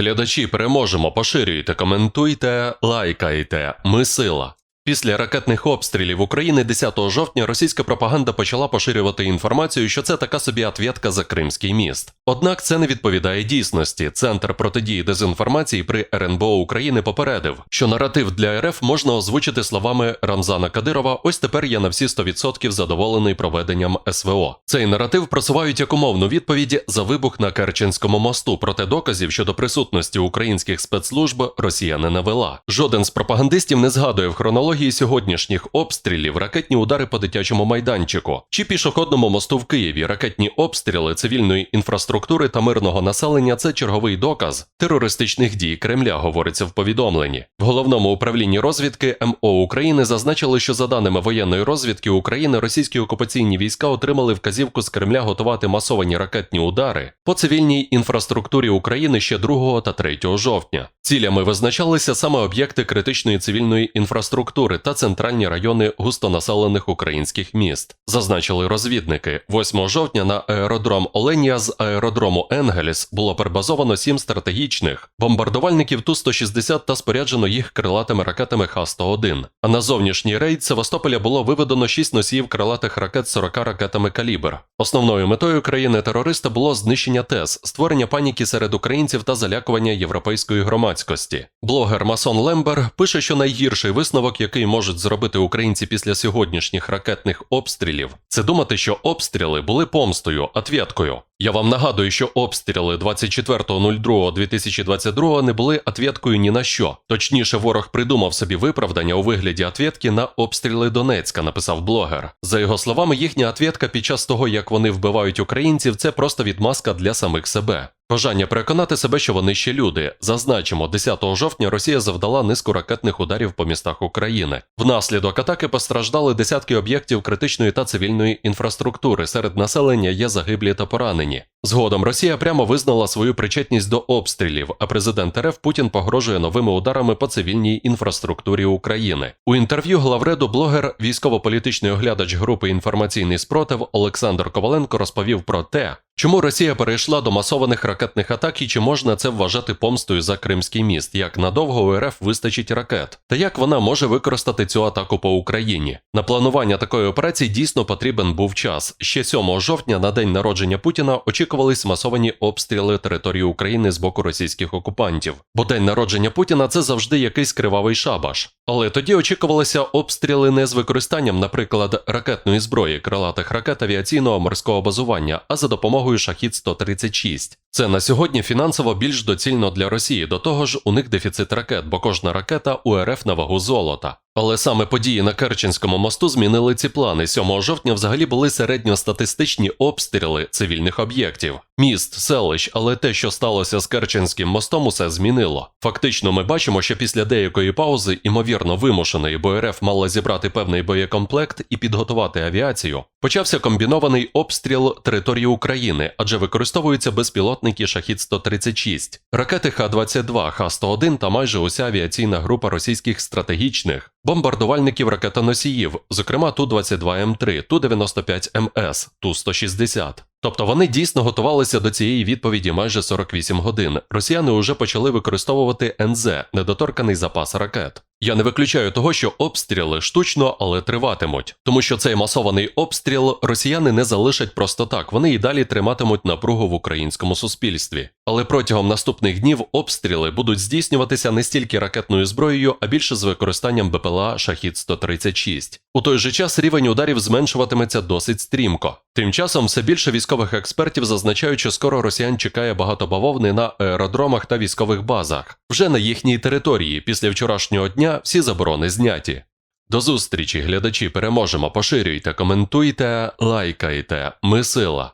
Глядачі переможемо, поширюйте, коментуйте, лайкайте. Ми сила. Після ракетних обстрілів України 10 жовтня російська пропаганда почала поширювати інформацію, що це така собі ответка за Кримський міст. Однак це не відповідає дійсності. Центр протидії дезінформації при РНБО України попередив, що наратив для РФ можна озвучити словами Рамзана Кадирова. Ось тепер я на всі 100% задоволений проведенням СВО. Цей наратив просувають як умовну відповідь за вибух на Керченському мосту, проте доказів щодо присутності українських спецслужб Росія не навела. Жоден з пропагандистів не згадує в хронології сьогоднішніх обстрілів ракетні удари по дитячому майданчику чи пішохідному мосту в Києві. Ракетні обстріли цивільної інфраструктури та мирного населення це черговий доказ терористичних дій Кремля, говориться в повідомленні. В головному управлінні розвідки МО України зазначили, що за даними воєнної розвідки України, російські окупаційні війська отримали вказівку з Кремля готувати масовані ракетні удари по цивільній інфраструктурі України ще 2 та 3 жовтня. Цілями визначалися саме об'єкти критичної цивільної інфраструктури та центральні райони густонаселених українських міст, зазначили розвідники. 8 жовтня на аеродром Оленія з аеродрому Енгельс було перебазовано сім стратегічних бомбардувальників Ту-160 та споряджено їх крилатими ракетами Х-101. А на зовнішній рейд Севастополя було виведено 6 носіїв крилатих ракет 40 ракетами калібр. Основною метою країни-терориста було знищення ТЕС, створення паніки серед українців та залякування європейської громадськості. Блогер Масон Лембер пише, що найгірший висновок, який можуть зробити українці після сьогоднішніх ракетних обстрілів, це думати, що обстріли були помстою, отвєткою. Я вам нагадую, що обстріли 24.02.2022 не були отвєткою ні на що. Точніше, ворог придумав собі виправдання у вигляді отвєтки на обстріли Донецька, написав блогер. За його словами, їхня отвєтка під час того, як вони вбивають українців, це просто відмазка для самих себе. Бажання переконати себе, що вони ще люди. Зазначимо, 10 жовтня Росія завдала низку ракетних ударів по містах України. Внаслідок атаки постраждали десятки об'єктів критичної та цивільної інфраструктури. Серед населення є загиблі та поранені. Згодом Росія прямо визнала свою причетність до обстрілів, а президент РФ Путін погрожує новими ударами по цивільній інфраструктурі України. У інтерв'ю главреду блогер, військово-політичний оглядач групи інформаційний спротив Олександр Коваленко розповів про те, Чому Росія перейшла до масованих ракетних атак і чи можна це вважати помстою за Кримський міст? Як надовго у РФ вистачить ракет? Та як вона може використати цю атаку по Україні? На планування такої операції дійсно потрібен був час. Ще 7 жовтня, на день народження Путіна, очікувались масовані обстріли території України з боку російських окупантів. Бо день народження Путіна це завжди якийсь кривавий шабаш. Але тоді очікувалися обстріли не з використанням, наприклад, ракетної зброї, крилатих ракет авіаційного морського базування, а за допомогою шахід 136 Це на сьогодні фінансово більш доцільно для Росії. До того ж, у них дефіцит ракет, бо кожна ракета у РФ на вагу золота. Але саме події на Керченському мосту змінили ці плани. 7 жовтня взагалі були середньостатистичні обстріли цивільних об'єктів, міст, селищ, але те, що сталося з Керченським мостом, усе змінило. Фактично, ми бачимо, що після деякої паузи, імовірно вимушеної, бо РФ мала зібрати певний боєкомплект і підготувати авіацію, почався комбінований обстріл території України, адже використовуються безпілотники шахід 136 ракети Х-22, Х-101 та майже уся авіаційна група російських стратегічних бомбардувальників ракетоносіїв, зокрема Ту-22М3, Ту-95МС, Ту-160. Тобто вони дійсно готувалися до цієї відповіді майже 48 годин. Росіяни вже почали використовувати НЗ недоторканий запас ракет. Я не виключаю того, що обстріли штучно, але триватимуть, тому що цей масований обстріл росіяни не залишать просто так. Вони і далі триматимуть напругу в українському суспільстві. Але протягом наступних днів обстріли будуть здійснюватися не стільки ракетною зброєю, а більше з використанням БПЛА Шахід 136 У той же час рівень ударів зменшуватиметься досить стрімко. Тим часом все більше військових експертів зазначають, що скоро росіян чекає багато бавовни на аеродромах та військових базах вже на їхній території. Після вчорашнього дня всі заборони зняті. До зустрічі, глядачі, переможемо. Поширюйте, коментуйте, лайкайте. Ми сила.